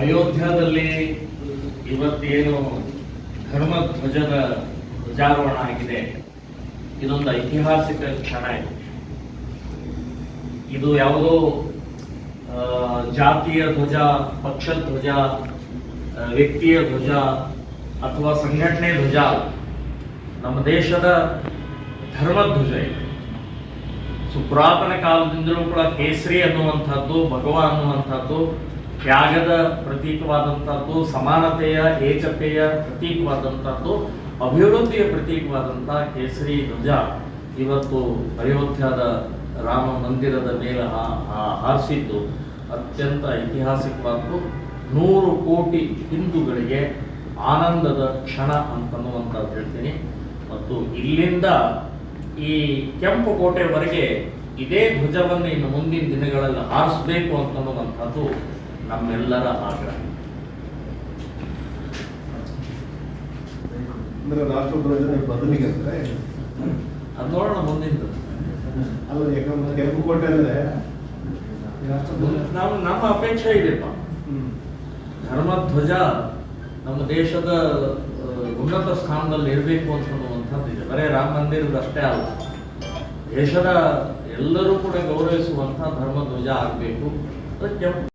ಅಯೋಧ್ಯದಲ್ಲಿ ಇವತ್ತೇನು ಧರ್ಮ ಧ್ವಜದ ಧ್ವಜಾರೋಹಣ ಆಗಿದೆ, ಇದೊಂದು ಐತಿಹಾಸಿಕ ಕ್ಷಣ ಇದೆ. ಇದು ಯಾವುದೋ ಜಾತಿಯ ಧ್ವಜ, ಪಕ್ಷ ಧ್ವಜ ವ್ಯಕ್ತಿಯ ಧ್ವಜ ಅಥವಾ ಸಂಘಟನೆ ಧ್ವಜ, ನಮ್ಮ ದೇಶದ ಧರ್ಮ ಧ್ವಜ ಇದೆ ಸುಪುರಾತನ ಕಾಲದಿಂದಲೂ ಕೂಡ ಕೇಸರಿ ಅನ್ನುವಂಥದ್ದು ಭಗವ ಅನ್ನುವಂಥದ್ದು ತ್ಯಾಗದ ಪ್ರತೀಕವಾದಂಥದ್ದು ಸಮಾನತೆಯ ಏಕತೆಯ ಪ್ರತೀಕವಾದಂಥದ್ದು ಅಭಿವೃದ್ಧಿಯ ಪ್ರತೀಕವಾದಂಥ ಕೇಸರಿ ಧ್ವಜ. ಇವತ್ತು ಅಯೋಧ್ಯದ ರಾಮ ಮಂದಿರದ ಮೇಲೆ ಹಾರಿಸಿದ್ದು ಅತ್ಯಂತ ಐತಿಹಾಸಿಕವಾದ್ದು ನೂರು ಕೋಟಿ ಹಿಂದೂಗಳಿಗೆ ಆನಂದದ ಕ್ಷಣ ಅಂತನ್ನುವಂಥದ್ದು ಹೇಳ್ತೀನಿ. ಮತ್ತು ಇಲ್ಲಿಂದ ಈ ಕೆಂಪು ಕೋಟೆವರೆಗೆ ಇದೇ ಧ್ವಜವನ್ನು ಇನ್ನು ಮುಂದಿನ ದಿನಗಳಲ್ಲಿ ಹಾರಿಸಬೇಕು ಅಂತನ್ನುವಂಥದ್ದು ನಮ್ಮೆಲ್ಲರ ಆಗ್ರಹ. ಅಂದ್ರೆ ಬದಲಿಗೆ ಅಂದ್ರೆ ಅದು ನೋಡೋಣ ಮುಂದಿಂದು ಅಲ್ಲ ಯಾಕಂದ್ರೆ ಕೆಂಪು ಕೋಟೆ ಅಂದ್ರೆ ನಾವು ನಮ್ಮ ಅಪೇಕ್ಷೆ ಇದೆಪ್ಪ. ಹ್ಮ್. ಧರ್ಮಧ್ವಜ ನಮ್ಮ ದೇಶದ ಉನ್ನತ ಸ್ಥಾನದಲ್ಲಿ ಇರಬೇಕು ಅಂತನ್ನುವಂಥದ್ದು ಇದೆ. ಬರೇ ರಾಮ ಮಂದಿರದಷ್ಟೇ ಅಲ್ಲ. ದೇಶದ ಎಲ್ಲರೂ ಕೂಡ ಗೌರವಿಸುವಂಥ ಧರ್ಮಧ್ವಜ ಆಗಬೇಕು. ಅದಕ್ಕೆ